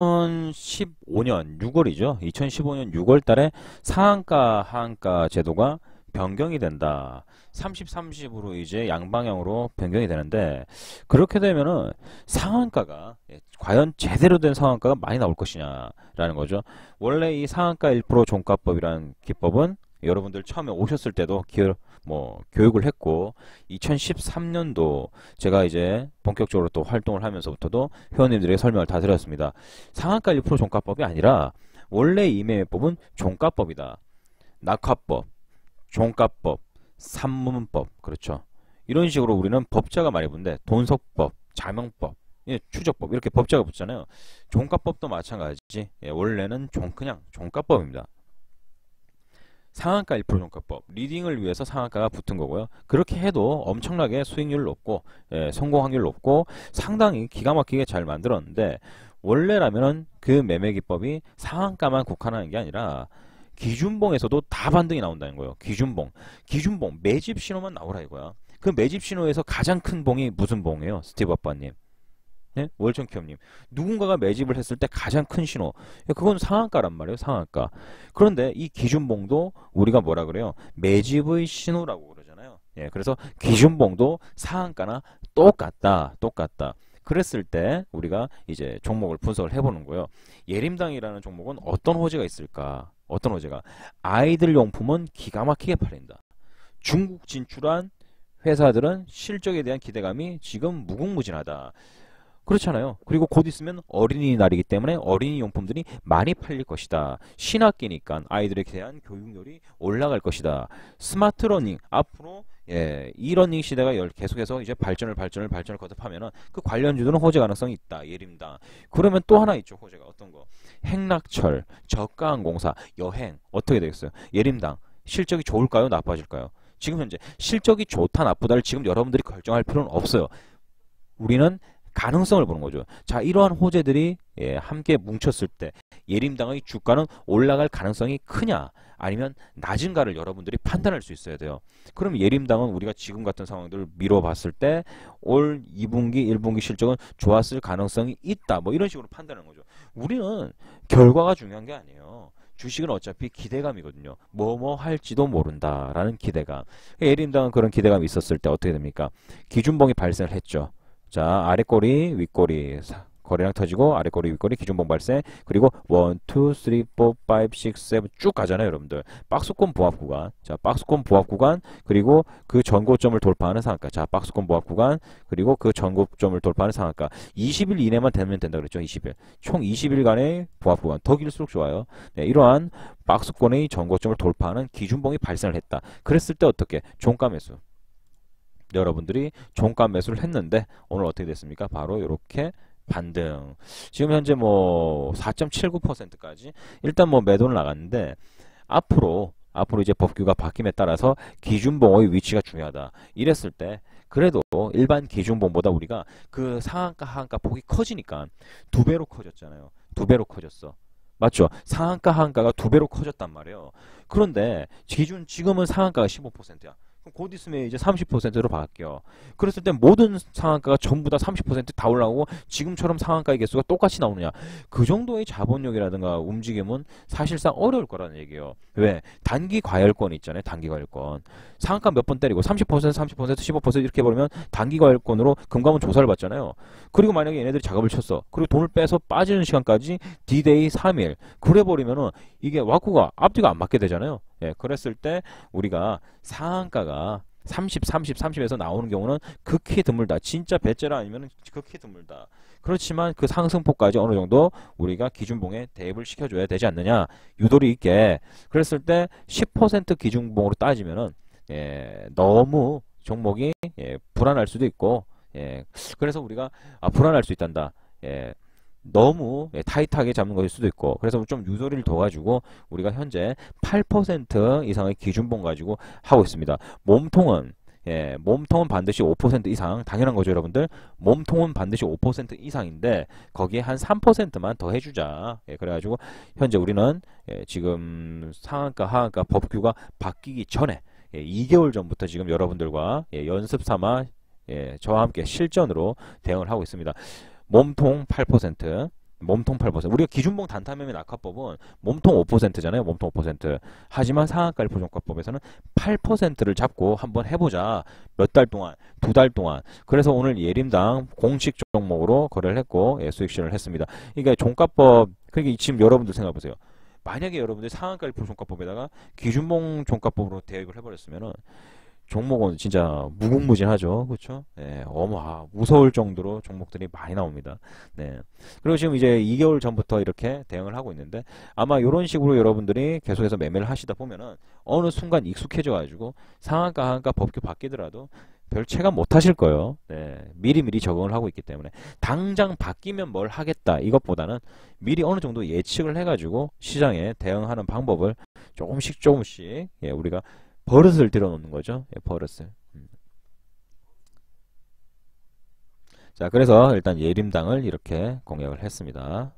2015년 6월이죠. 2015년 6월 달에 상한가 하한가 제도가 변경이 된다. 30, 30으로 이제 양방향으로 변경이 되는데 그렇게 되면은 상한가가 예, 과연 제대로 된 상한가가 많이 나올 것이냐라는 거죠. 원래 이 상한가 1% 종가법이라는 기법은 여러분들 처음에 오셨을 때도 기어, 뭐 교육을 했고 2013년도 제가 이제 본격적으로 또 활동을 하면서부터도 회원님들에게 설명을 다 드렸습니다. 상한가 1% 종가법이 아니라 원래 이매매법은 종가법이다. 낙화법, 종가법, 산문법 그렇죠. 이런 식으로 우리는 법자가 많이 붙는데 돈석법, 자명법, 예, 추적법 이렇게 법자가 붙잖아요. 종가법도 마찬가지지. 예, 원래는 종 그냥 종가법입니다. 상한가 1% 종가법 리딩을 위해서 상한가가 붙은 거고요. 그렇게 해도 엄청나게 수익률 높고 예, 성공 확률 높고 상당히 기가 막히게 잘 만들었는데 원래라면은 그 매매 기법이 상한가만 국한하는 게 아니라 기준봉에서도 다 반등이 나온다는 거예요. 기준봉. 기준봉 매집 신호만 나오라 이거야. 그 매집 신호에서 가장 큰 봉이 무슨 봉이에요? 스티브 아빠님. 네? 월천 키업님. 누군가가 매집을 했을 때 가장 큰 신호. 그건 상한가란 말이에요. 상한가. 그런데 이 기준봉도 우리가 뭐라 그래요? 매집의 신호라고 그러잖아요. 예, 그래서 기준봉도 상한가나 똑같다. 똑같다. 그랬을 때 우리가 이제 종목을 분석을 해보는 거예요. 예림당이라는 종목은 어떤 호재가 있을까? 어떤 호재가? 아이들 용품은 기가 막히게 팔린다. 중국 진출한 회사들은 실적에 대한 기대감이 지금 무궁무진하다. 그렇잖아요. 그리고 곧 있으면 어린이날이기 때문에 어린이 용품들이 많이 팔릴 것이다. 신학기니까 아이들에 대한 교육열이 올라갈 것이다. 스마트 러닝 앞으로 예, 이 러닝 시대가 계속해서 이제 발전을 발전을 발전을 거듭하면은 그 관련주들은 호재 가능성이 있다. 예림다. 그러면 또 하나 있죠. 호재가 어떤 거? 행락철, 저가항공사, 여행 어떻게 되겠어요? 예림당 실적이 좋을까요? 나빠질까요? 지금 현재 실적이 좋다 나쁘다를 지금 여러분들이 결정할 필요는 없어요. 우리는 가능성을 보는 거죠. 자, 이러한 호재들이 예, 함께 뭉쳤을 때 예림당의 주가는 올라갈 가능성이 크냐 아니면 낮은가를 여러분들이 판단할 수 있어야 돼요. 그럼 예림당은 우리가 지금 같은 상황들을 미뤄봤을 때 올 2분기, 1분기 실적은 좋았을 가능성이 있다. 뭐 이런 식으로 판단하는 거죠. 우리는 결과가 중요한 게 아니에요. 주식은 어차피 기대감이거든요. 뭐뭐 뭐 할지도 모른다라는 기대감. 예림당은 그런 기대감이 있었을 때 어떻게 됩니까? 기준봉이 발생을 했죠. 자, 아래 꼬리, 윗 꼬리. 거래량 터지고 아래 꼬리 윗 꼬리 기준봉 발생 그리고 1, 2, 3, 4, 5, 6, 7 쭉 가잖아요 여러분들. 박스권 부합 구간. 자 박스권 부합 구간. 그리고 그 전고점을 돌파하는 상한가. 자 박스권 부합 구간. 그리고 그 전고점을 돌파하는 상한가. 20일 이내만 되면 된다 그랬죠 20일. 총 20일간의 부합 구간. 더 길수록 좋아요. 네, 이러한 박스권의 전고점을 돌파하는 기준봉이 발생을 했다. 그랬을 때 어떻게? 종가 매수 여러분들이 종가 매수를 했는데 오늘 어떻게 됐습니까? 바로 이렇게 반등. 지금 현재 뭐 4.79%까지 일단 뭐 매도는 나갔는데 앞으로 앞으로 이제 법규가 바뀜에 따라서 기준봉의 위치가 중요하다. 이랬을 때 그래도 일반 기준봉보다 우리가 그 상한가 하한가 폭이 커지니까 두 배로 커졌잖아요. 두 배로 커졌어. 맞죠? 상한가 하한가가 두 배로 커졌단 말이에요. 그런데 기준 지금은 상한가가 15%야. 곧 있으면 이제 30%로 바뀌어. 그랬을 때 모든 상한가가 전부 다 30%다 올라오고 지금처럼 상한가의 개수가 똑같이 나오느냐. 그 정도의 자본력이라든가 움직임은 사실상 어려울 거라는 얘기예요. 왜? 단기 과열권 있잖아요. 단기 과열권. 상한가 몇 번 때리고 30%, 30%, 15% 이렇게 버리면 단기 과열권으로 금감원 조사를 받잖아요. 그리고 만약에 얘네들이 작업을 쳤어. 그리고 돈을 빼서 빠지는 시간까지 D-Day 3일. 그래 버리면은 이게 와꾸가 앞뒤가 안 맞게 되잖아요. 예, 그랬을 때 우리가 상한가가 30, 30, 30에서 나오는 경우는 극히 드물다. 진짜 배째라 아니면 극히 드물다. 그렇지만 그 상승폭까지 어느 정도 우리가 기준봉에 대입을 시켜줘야 되지 않느냐. 유도리 있게. 그랬을 때 10% 기준봉으로 따지면은 예, 너무 종목이 예, 불안할 수도 있고 예, 그래서 우리가 아, 불안할 수 있단다. 예, 너무 예, 타이트하게 잡는 것일 수도 있고 그래서 좀 유도리를 둬가지고 우리가 현재 8% 이상의 기준봉 가지고 하고 있습니다. 몸통은 예, 몸통은 반드시 5% 이상 당연한 거죠 여러분들 몸통은 반드시 5% 이상인데 거기에 한 3%만 더 해주자 예, 그래가지고 현재 우리는 예, 지금 상한가 하한가 법규가 바뀌기 전에 예, 2개월 전부터 지금 여러분들과 예, 연습 삼아 예, 저와 함께 실전으로 대응을 하고 있습니다. 몸통 8%, 몸통 8%. 우리가 기준봉 단타매매 낙하법은 몸통 5%잖아요. 몸통 5%. 하지만 상한가를 보정가법에서는 8%를 잡고 한번 해보자. 몇 달 동안, 두 달 동안. 그래서 오늘 예림당 공식 종목으로 거래를 했고 예, 수익 실현을 했습니다. 그러니까 종가법 그러니까 지금 여러분들 생각해 보세요. 만약에 여러분들이 상한가를 보종가법에다가 기준봉 종가법으로 대입을 해버렸으면은 종목은 진짜 무궁무진하죠. 그렇죠? 네, 어마 무서울 정도로 종목들이 많이 나옵니다. 네. 그리고 지금 이제 2개월 전부터 이렇게 대응을 하고 있는데 아마 이런 식으로 여러분들이 계속해서 매매를 하시다 보면은 어느 순간 익숙해져 가지고 상한가 하한가 법규 바뀌더라도 별 체감 못 하실 거예요. 네. 미리미리 적응을 하고 있기 때문에 당장 바뀌면 뭘 하겠다 이것보다는 미리 어느 정도 예측을 해 가지고 시장에 대응하는 방법을 조금씩 조금씩 예, 우리가 버릇을 들여놓는 거죠. 예, 버릇을. 음. 자, 그래서 일단 예림당을 이렇게 공략을 했습니다.